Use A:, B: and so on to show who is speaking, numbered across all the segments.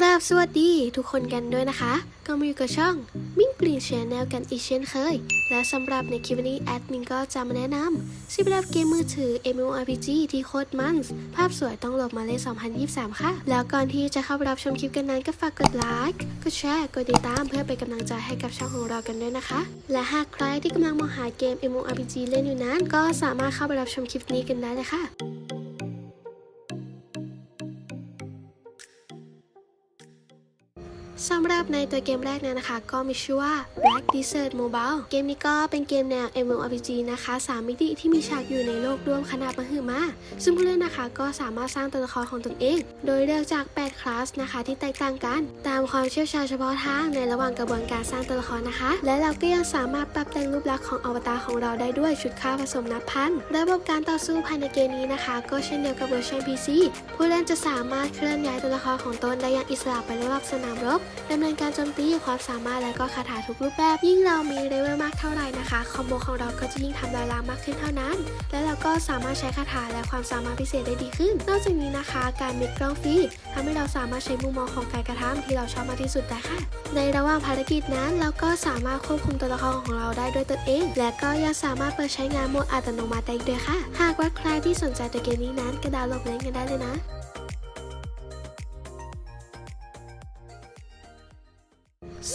A: กราบสวัสดีทุกคนกันด้วยนะคะ ก็มาอยู่กับช่องมิ่งกรีนชแนลกันอีกเช่นเคย และสำหรับในคลิปนี้แอดมินก็จะมาแนะนำสิบแบบเกมมือถือ MMORPG ที่โคตรมันส์ภาพสวยต้องหลบมาเลย 2023 ค่ะ แล้วก่อนที่จะเข้าไปรับชมคลิปกันนั้นก็ฝากกดไลค์กดแชร์กดติดตามเพื่อเป็นกำลังใจให้กับช่องของเรากันด้วยนะคะ และหากใครที่กำลังมองหาเกม MMORPG เล่นอยู่นั้น ก็สามารถเข้าไปรับชมคลิปนี้กันได้เลยค่ะ บในตัวเกมแรกเนี่ยนะคะ ก็มีชื่อว่า Black Desert Mobile เกมนี้ก็เป็นเกมแนว MMORPG นะคะ 3 มิติที่มีฉากอยู่ในโลกร่วมขนาดมหึมา ซึ่งผู้เล่นนะคะก็สามารถสร้างตัวละครของตนเอง โดยเลือกจาก 8 คลาสนะคะ ที่แตกต่างกัน ตามความเชี่ยวชาญเฉพาะทางในระหว่างกระบวนการสร้างตัวละครนะคะ และเราก็ยังสามารถปรับแต่งรูปลักษณ์ของอวตารของเราได้ด้วยชุดค่าผสมนับพันระบบการต่อสู้ภายในเกมนี้นะคะ ก็เช่นเดียวกับเวอร์ชัน PC ผู้เล่นจะสามารถเคลื่อนย้ายตัวละครของตนได้อย่างอิสระไปรอบสนามรบดำเนินการโจมตีความสามารถและก็คาถาทุกรูปแบบ ยิ่งเรามีเลเวลมากเท่าไหร่นะคะคอมโบของเราก็จะยิ่งทำลายล้างมากขึ้นเท่านั้น และเราก็สามารถใช้คาถาและความสามารถพิเศษได้ดีขึ้น นอกจากนี้นะคะ การมิกกล้องฟรีทำให้เราสามารถใช้มุมมองของการกระทำที่เราชอบมากที่สุดได้ค่ะ ในระหว่างภารกิจนั้นเราก็สามารถควบคุมตัวละครของเราได้ด้วยตนเอง และก็ยังสามารถเปิดใช้งานโหมดอัตโนมัติได้อีกด้วยค่ะ หากว่าใครที่สนใจตัวเกมนี้นั้นก็ดาวน์โหลดเล่นกันได้เลยนะ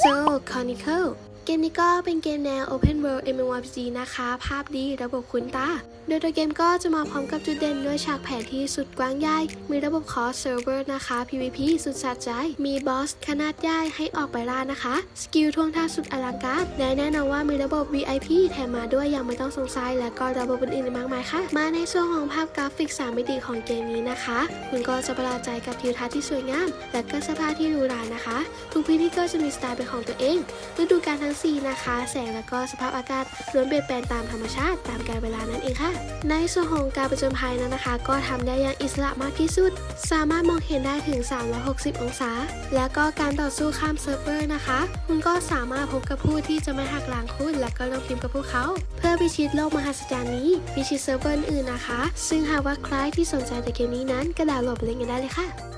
A: So, Connie Co. เกมนี้ก็เป็นเกมแนว Open World MMORPG นะคะ ภาพดีระบบคุ้นตา โดยตัวเกมก็จะมาพร้อมกับจุดเด่นด้วยฉากแผนที่สุดกว้างใหญ่ มีระบบคอร์สเซิร์ฟเวอร์นะคะ PVP สุดสะใจ มีบอสขนาดใหญ่ให้ออกไปล่านะคะ สกิลท่วงท่าสุดอลังการและแน่นอนว่ามีระบบ VIP แถมมาด้วยอย่างไม่ต้องสงสัย และก็ระบบอื่นๆมากมายค่ะ มาในส่วนของภาพกราฟิก 3 มิติของเกมนี้นะคะ คุณก็จะประหลาดใจกับทิวทัศน์ที่สวยงาม และก็เสื้อผ้าที่หรูหรานะคะ ทุกพื้นที่ก็จะมีสไตล์เป็นของตัวเองฤดูกาลทั้ง4 นะคะ แสงและก็สภาพอากาศล้วนเปลี่ยนแปลงตามธรรมชาติตามกาลเวลานั่นเองค่ะ ในส่วนของการประจนภัยนั้นนะคะ ก็ทำได้อย่างอิสระมากที่สุด สามารถมองเห็นได้ถึง 360 องศา แล้วก็การต่อสู้ข้ามเซิร์ฟเวอร์นะคะ คุณก็สามารถพบกับผู้ที่จะไม่หักหลังคุณ และก็ลงทีมกับพวกเขา เพื่อพิชิตโลกมหัศจรรย์นี้พิชิตเซิร์ฟเวอร์อื่นๆนะคะ ซึ่งหากว่าใครที่สนใจในเกมนี้นั้นก็ดาวน์โหลดเล่นกันได้เลยค่ะ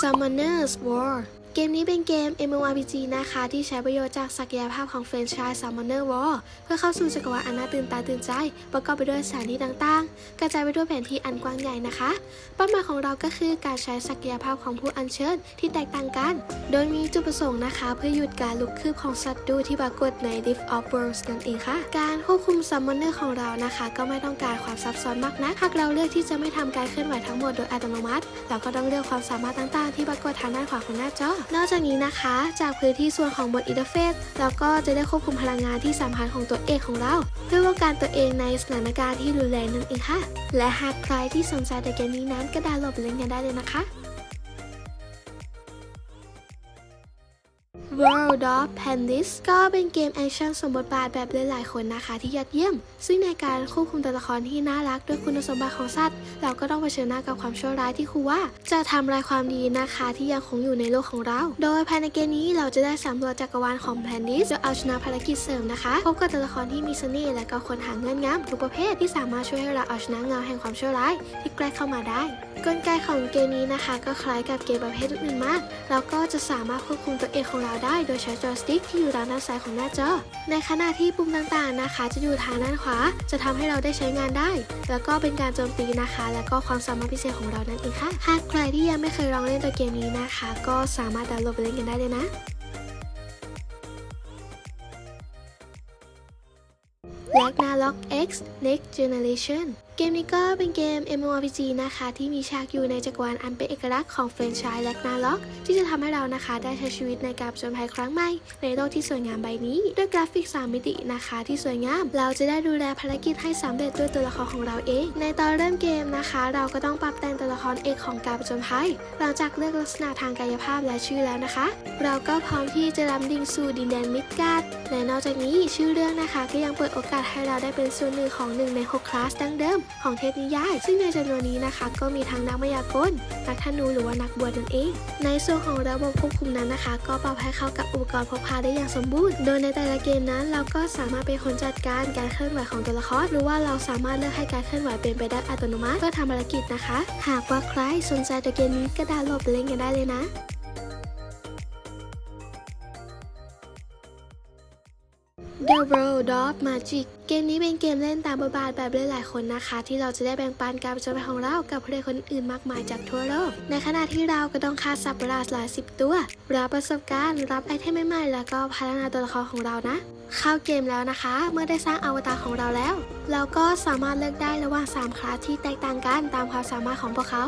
A: Summoner's War. เกมนี้เป็นเกม MMORPG นะคะ ที่ใช้ประโยชน์จากศักยภาพของแฟรนไชส์ Summoner War เพื่อเข้าสู่จักรวาลอันน่าตื่นตาตื่นใจ ประกอบไปด้วยสถานที่ต่างๆ กระจายไปด้วยแผนที่อันกว้างใหญ่นะคะเป้าหมายของเราก็คือการใช้ศักยภาพของผู้อัญเชิญที่แตกต่างกัน โดยมีจุดประสงค์นะคะ เพื่อหยุดการลุกคืบของศัตรูที่ปรากฏใน Rift of Worlds นั่นเองค่ะ การควบคุม Summoner ของเรานะคะ ก็ไม่ต้องการความซับซ้อนมากนะหากเราเลือกที่จะไม่ทำการเคลื่อนไหวทั้งหมดโดยอัตโนมัติ เราก็ต้องเลือกความสามารถต่างๆ ที่ปรากฏทางด้านขวาของหน้าจอนอกจากนี้นะคะ จากพื้นที่ส่วนของบนอินเทอร์เฟซเราก็จะได้ควบคุมพลังงานที่สำคัญของตัวเอกของเราเพื่อป้องกันตัวเองในสถานการณ์ที่รุนแรงนั่นเองค่ะ และหากใครที่สนใจแต่เกมนี้นั้นก็ดาวน์โหลดไปเล่นกันได้เลยนะคะ World of Pandis ก็เป็นเกมแอคชั่นสมบทบาทแบบเล่นหลายคนนะคะที่ยอดเยี่ยม ซึ่งในการควบคุมตัวละครที่น่ารักด้วยคุณสมบัติของสัตว์ เราก็ต้องเผชิญหน้ากับความชั่วร้ายที่ครูว่า จะทำลายความดีนะคะที่ยังคงอยู่ในโลกของเรา โดยภายในเกมนี้เราจะได้สำรวจจักรวาลของ Pandis โดยเอาชนะภารกิจเสริมนะคะพบกับตัวละครที่มีเสน่ห์และก็คนหาเงื่อนงำทุกประเภทที่สามารถช่วยให้เราเอาชนะเงาแห่งความชั่วร้ายที่ใกล้เข้ามาได้ กลไกของเกมนี้นะคะ ก็คล้ายกับเกมประเภทอื่นมาก เราก็จะสามารถควบคุมตัวเอกของเราได้โดยใช้จอยสติ๊กที่อยู่ด้านด้านซ้ายของหน้าจอ ในขณะที่ปุ่มต่างๆนะคะ จะอยู่ทางด้านขวา จะทำให้เราได้ใช้งานได้ แล้วก็เป็นการโจมตีนะคะ แล้วก็ความสามารถพิเศษของเรานั่นเองค่ะ หากใครที่ยังไม่เคยลองเล่นตัวเกมนี้นะคะ ก็สามารถดาวน์โหลดไปเล่นกันได้เลยนะ Ragnarok X Next Generation เกมนี้ก็เป็นเกม MMORPG นะคะ ที่มีฉากอยู่ในจักรวาลอันเป็นเอกลักษณ์ของแฟรนไชส์ Ragnarok ที่จะทำให้เรานะคะ ได้ใช้ชีวิตในการผจญภัยครั้งใหม่ ในโลกที่สวยงามใบนี้ ด้วยกราฟิก 3 มิตินะคะ ที่สวยงาม เราจะได้ดูแลภารกิจให้สำเร็จด้วยตัวละครของเราเอง ในตอนเริ่มเกมนะคะ เราก็ต้องปรับแต่งตัวละครเอกของการผจญภัยหลังจากเลือกลักษณะทางกายภาพและชื่อแล้วนะคะ เราก็พร้อมที่จะรำดิ่งสู่ดินแดนมิดการ์ดและนอกจากนี้ชื่อเรื่องนะคะ ก็ยังเปิดโอกาสให้เราได้เป็นส่วนหนึ่งของหนึ่งใน 6 คลาสดั้งเดิมของเทพนิยาย ซึ่งในจำนวนนี้นะคะ ก็มีทั้งนักมายากล นักธนูหรือว่านักบวชนั่นเอง ในส่วนของระบบควบคุมนั้นนะคะ ก็ปรับให้เข้ากับอุปกรณ์พกพาได้อย่างสมบูรณ์ โดยในแต่ละเกมนั้น เราก็สามารถเป็นคนจัดการการเคลื่อนไหวของตัวละคร หรือว่าเราสามารถเลือกให้การเคลื่อนไหวเป็นไปได้อัตโนมัติเพื่อทำภารกิจนะคะ หากว่าใครสนใจตัวเกมนี้ก็ดาวน์โหลดไปเล่นกันได้เลยนะ The World of Magic เกมนี้เป็นเกมเล่นตามบทบาทแบบหลายๆคนนะคะ ที่เราจะได้แบ่งปันการประจนภัยของเรากับผู้เล่นคนอื่นมากมายจากทั่วโลก ในขณะที่เราก็ต้องฆ่าสัตว์ประหลาดหลายสิบตัวรับประสบการณ์รับไอเทมใหม่ๆแล้วก็พัฒนาตัวละครของเรานะ เข้าเกมแล้วนะคะ เมื่อได้สร้างอวตารของเราแล้ว เราก็สามารถเลือกได้ระหว่าง3คลาสที่แตกต่างกันตามความสามารถของพวกเขา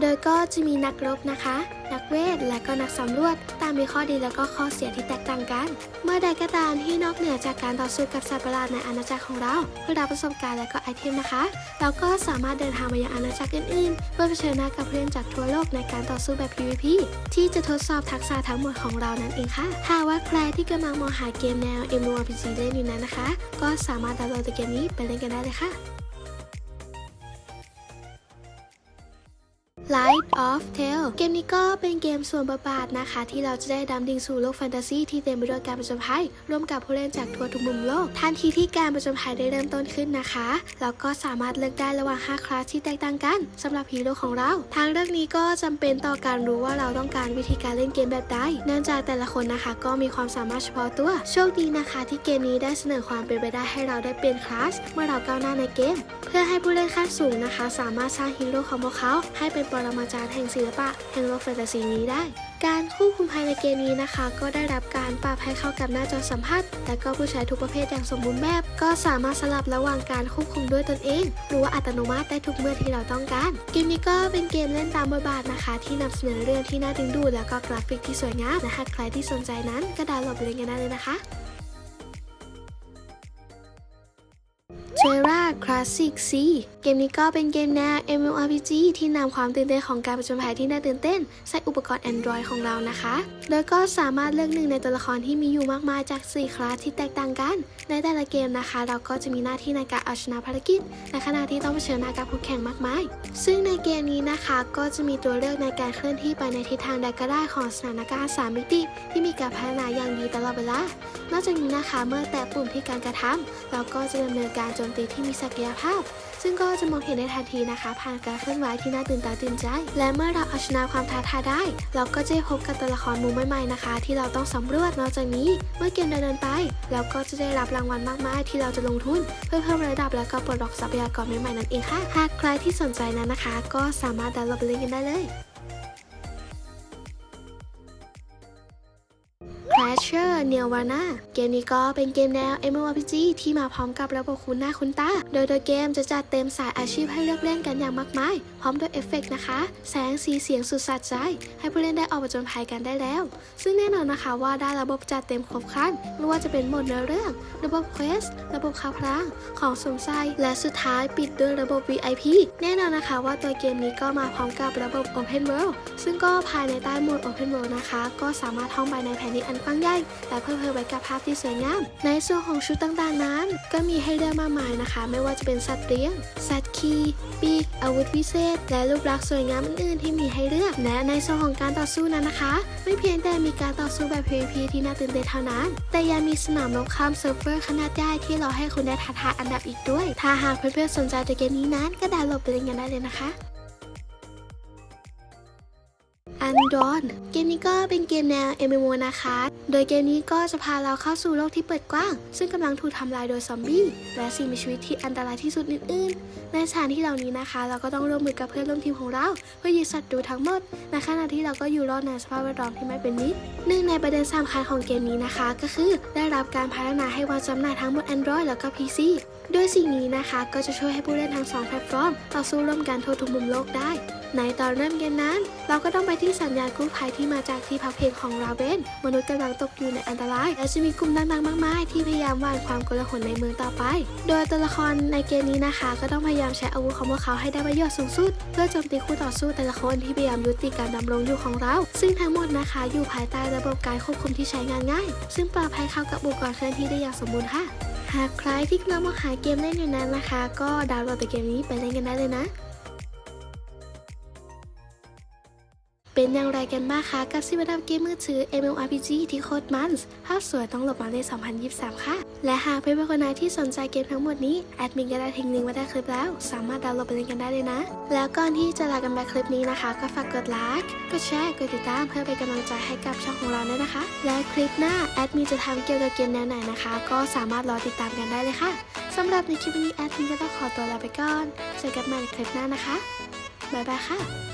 A: โดยก็จะมีนักรบนะคะ นักเวท และก็นักสำรวจ ตามมีข้อดีและก็ข้อเสียที่แตกต่างกัน เมื่อใดก็ตามที่นอกเหนือจากการต่อสู้กับสัตว์ประหลาดในอาณาจักรของเรา เพื่อรับประสบการณ์และก็ไอเทมนะคะ เราก็สามารถเดินทางไปยังอาณาจักรอื่นๆ เพื่อเผชิญหน้ากับเพื่อนจากทั่วโลกในการต่อสู้แบบ PVP ที่จะทดสอบทักษะทั้งหมดของเรานั่นเองค่ะหากว่าใครที่กำลังมองหาเกมแนว RPG เล่นอยู่นั้นนะคะ ก็สามารถดาวน์โหลดเกมนี้ไปเล่นกันได้เลยค่ะ Light of Tale เกมนี้ก็เป็นเกมส่วนประบาทนะคะ ที่เราจะได้ดำดิ่งสู่โลกแฟนตาซีที่เต็มไปด้วยการประจนภัยร่วมกับผู้เล่นจากทั่วทุกมุมโลก ทันทีที่การประจนภัยได้เริ่มต้นขึ้นนะคะเราก็สามารถเลือกได้ระหว่าง 5 คลาสที่แตกต่างกันสำหรับฮีโร่ของเรา ทางเลือกนี้ก็จำเป็นต่อการรู้ว่าเราต้องการวิธีการเล่นเกมแบบใดเนื่องจากแต่ละคนนะคะ ก็มีความสามารถเฉพาะตัว โชคดีนะคะ ที่เกมนี้ได้เสนอความเป็นไปได้ให้เราได้เปลี่ยนคลาสเมื่อเราก้าวหน้าในเกม เพื่อให้ผู้เล่นขั้นสูงนะคะ สามารถสร้างฮีโร่ของพวกเขาให้เป็นปรมาจารย์แห่งศิลปะแห่งโลกแฟนตาซีนี้ได้ การควบคุมภายในเกมนี้นะคะ ก็ได้รับการปรับให้เข้ากับหน้าจอสัมผัสและก็ผู้ใช้ทุกประเภทอย่างสมบูรณ์แบบ ก็สามารถสลับระหว่างการควบคุมด้วยตนเอง หรือว่าอัตโนมัติได้ทุกเมื่อที่เราต้องการ เกมนี้ก็เป็นเกมเล่นตามบทบาทนะคะ ที่นำเสนอเรื่องที่น่าดึงดูดแล้วก็กราฟิกที่สวยงามและหากใครที่สนใจนั้นก็ดาวน์โหลดไปเล่นกันได้เลยนะคะ เทราคลาสสิกซีเกมนี้ก็เป็นเกมแนว MMORPG ที่นำความตื่นเต้นของการประจนภัยที่น่าตื่นเต้น ใส่อุปกรณ์ Android ของเรานะคะ โดยก็สามารถเลือกหนึ่งในตัวละครที่มีอยู่มากมายจาก 4 คลาสที่แตกต่างกัน ในแต่ละเกมนะคะ เราก็จะมีหน้าที่ในการเอาชนะภารกิจ ในขณะที่ต้องเผชิญหน้ากับคู่แข่งมากมาย ซึ่งในเกมนี้นะคะก็จะมีตัวเลือกในการเคลื่อนที่ไปในทิศทางใดก็ได้ของสถานการณ์สามมิติที่มีการพัฒนาอย่างดีตลอดเวลานอกจากนี้นะคะเมื่อแตะปุ่มที่การกระทำเราก็จะดำเนินการจมตีที่มีศักยภาพ ซึ่งก็จะมองเห็นได้ทันทีนะคะ ผ่านการเคลื่อนไหวที่น่าตื่นตาตื่นใจ และเมื่อเราเอาชนะความท้าทายได้ เราก็จะพบกับตัวละครมุมใหม่ๆนะคะ ที่เราต้องสำรวจนอกจากนี้ เมื่อเกมดำเนินไป เราก็จะได้รับรางวัลมากมายที่เราจะลงทุน เพื่อเพิ่มระดับและก็ปลดล็อกทรัพยากรใหม่ๆนั่นเองค่ะหากใครที่สนใจนั้นนะคะ ก็สามารถดาวน์โหลดไปเล่นกันได้เลย Crasher Nirvana เกมนี้ก็เป็นเกมแนว MMORPG ที่มาพร้อมกับระบบคุ้นหน้าคุ้นตา โดยโดยเกมจะจัดเต็มสายอาชีพให้เลือกเล่นกันอย่างมากมาย พร้อมด้วยเอฟเฟกต์นะคะ แสงสีเสียงสุดสะใจ ให้ผู้เล่นได้ออกผจญภัยกันได้แล้ว ซึ่งแน่นอนนะคะว่าได้ระบบจัดเต็มครบครันไม่ว่าจะเป็นโหมดเนื้อเรื่อง ระบบเควส ระบบข่าวพลางของสมใส่และสุดท้ายปิดด้วยระบบ VIP แน่นอนนะคะว่าตัวเกมนี้ก็มาพร้อมกับระบบ Open World ซึ่งก็ภายในใต้โหมด Open World นะคะ ก็สามารถท่องไปในแผนที่อันกว้างใหญ่และเพิ่มเพิ่มไว้กับภาพที่สวยงาม ในส่วนของชุดต่างๆนั้น ก็มีให้เลือกมากมายนะคะ ไม่ว่าจะเป็นสัตว์เลี้ยง สัตว์ขี่ปีก อาวุธวิเศษ และรูปลักษณ์สวยงามอื่นๆที่มีให้เลือก และในส่วนของการต่อสู้นั้นนะคะ ไม่เพียงแต่มีการต่อสู้แบบ PVP ที่น่าตื่นเต้นเท่านั้น แต่ยังมีสนามรบข้ามเซิร์ฟเวอร์ขนาดใหญ่ที่เราให้คุณได้ท้าทายอันดับอีกด้วย ถ้าหากเพื่อนๆสนใจเกมนี้นั้นก็ดาวน์โหลดไปเล่นกันได้เลยนะคะ อันดอนเกมนี้ก็เป็นเกมแนว MMO นะคะ โดยเกมนี้ก็จะพาเราเข้าสู่โลกที่เปิดกว้าง ซึ่งกำลังถูกทำลายโดยซอมบี้ และสิ่งมีชีวิตที่อันตรายที่สุดอื่นๆ ในสถานที่เหล่านี้นะคะ เราก็ต้องร่วมมือกับเพื่อนร่วมทีมของเรา เพื่อยึดศัตรูทั้งหมดในขณะที่เราก็อยู่รอดในสภาพแวดล้อมที่ไม่เป็นมิตรหนึ่งในประเด็นสำคัญของเกมนี้นะคะ ก็คือได้รับการพัฒนาให้วางจำหน่ายทั้งบน Android แล้วก็ PC ด้วยสิ่งนี้นะคะก็จะช่วยให้ผู้เล่นทั้งสองแพลตฟอร์มต่อสู้ร่วมกันทั่วทุกมุมโลกได้ ในตอนเริ่มเกมนั้น เราก็ต้องไปที่สัญญาณกู้ภัยที่มาจากที่พักเพลของราเวนมนุษย์กำลังตกอยู่ในอันตราย และจะมีกลุ่มต่างๆมากมายที่พยายามวานความโกลาหลในเมืองต่อไป โดยตัวละครในเกมนี้นะคะ ก็ต้องพยายามใช้อาวุธของพวกเขาให้ได้ประโยชน์สูงสุด เพื่อโจมตีคู่ต่อสู้แต่ละคนที่พยายามยุติการดำรงอยู่ของเรา ซึ่งทั้งหมดนะคะ อยู่ภายใต้ระบบการควบคุมที่ใช้งานง่าย ซึ่งปลอดภัยเข้ากับอุปกรณ์เคลื่อนที่ได้อย่างสมบูรณ์ค่ะ หากใครที่กำลังมองหาเกมเล่นอยู่นั้นนะคะ ก็ดาวน์โหลดเกมนี้ไปเล่นกันได้เลยนะ เป็นอย่างไรกันบ้างคะกับซีวดับเกมมือถือ MMORPG ที่โคตรมันส์ภาพสวยต้องหลบมาใน 2023 ค่ะ และหากเพื่อนๆคนไหนที่สนใจเกมทั้งหมดนี้ แอดมินก็ได้ทิ้งลิงก์ไว้ใต้คลิปแล้ว สามารถดาวน์โหลดไปเล่นกันได้เลยนะ แล้วก่อนที่จะลากันไปคลิปนี้นะคะ ก็ฝากกดไลค์กดแชร์กดติดตามเพื่อเป็นกำลังใจให้กับช่องของเราด้วยนะคะ และคลิปหน้าแอดมินจะทำเกี่ยวกับเกมแนวไหนนะคะ ก็สามารถรอติดตามกันได้เลยค่ะสำหรับในคลิปนี้แอดมินก็ต้องขอตัวลาไปก่อนเจอกันใหม่ในคลิปหน้านะคะบ๊ายบายค่ะ